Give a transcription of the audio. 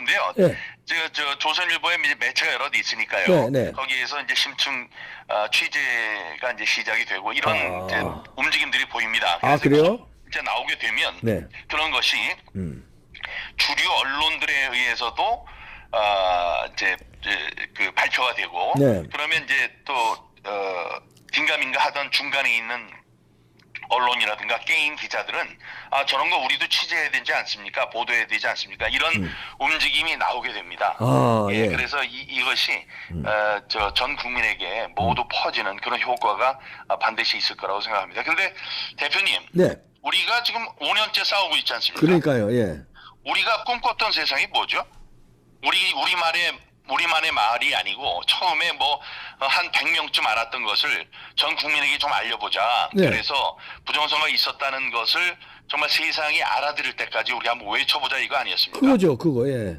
인데요. 예. 저, 저 조선일보에 이제 매체가 여러 개 있으니까요. 네, 네. 거기에서 이제 심층 어, 취재가 이제 시작이 되고 이런 아. 이제 움직임들이 보입니다. 아, 그래요? 이제 나오게 되면 네. 그런 것이 음. 주류 언론들에 의해서도 어, 이제, 이제 그 발표가 되고 네. 그러면 이제 또 어, 긴가민가 하던 중간에 있는 언론이라든가 게임 기자들은 아 저런 거 우리도 취재해야 되지 않습니까? 보도해야 되지 않습니까? 이런 움직임이 나오게 됩니다. 음. 아, 예, 예. 그래서 이, 이것이 어, 저전 국민에게 모두 음. 퍼지는 그런 효과가 아, 반드시 있을 거라고 생각합니다. 그런데 대표님, 네. 우리가 지금 5년째 싸우고 있지 않습니까? 그러니까요. 예. 우리가 꿈꿨던 세상이 뭐죠? 우리 우리말의 우리만의 말이 아니고 처음에 뭐 한 100명쯤 알았던 것을 전 국민에게 좀 알려보자. 네. 그래서 부정선거가 있었다는 것을 정말 세상이 알아들을 때까지 우리 한번 외쳐보자 이거 아니었습니까? 그거죠. 그거. 예.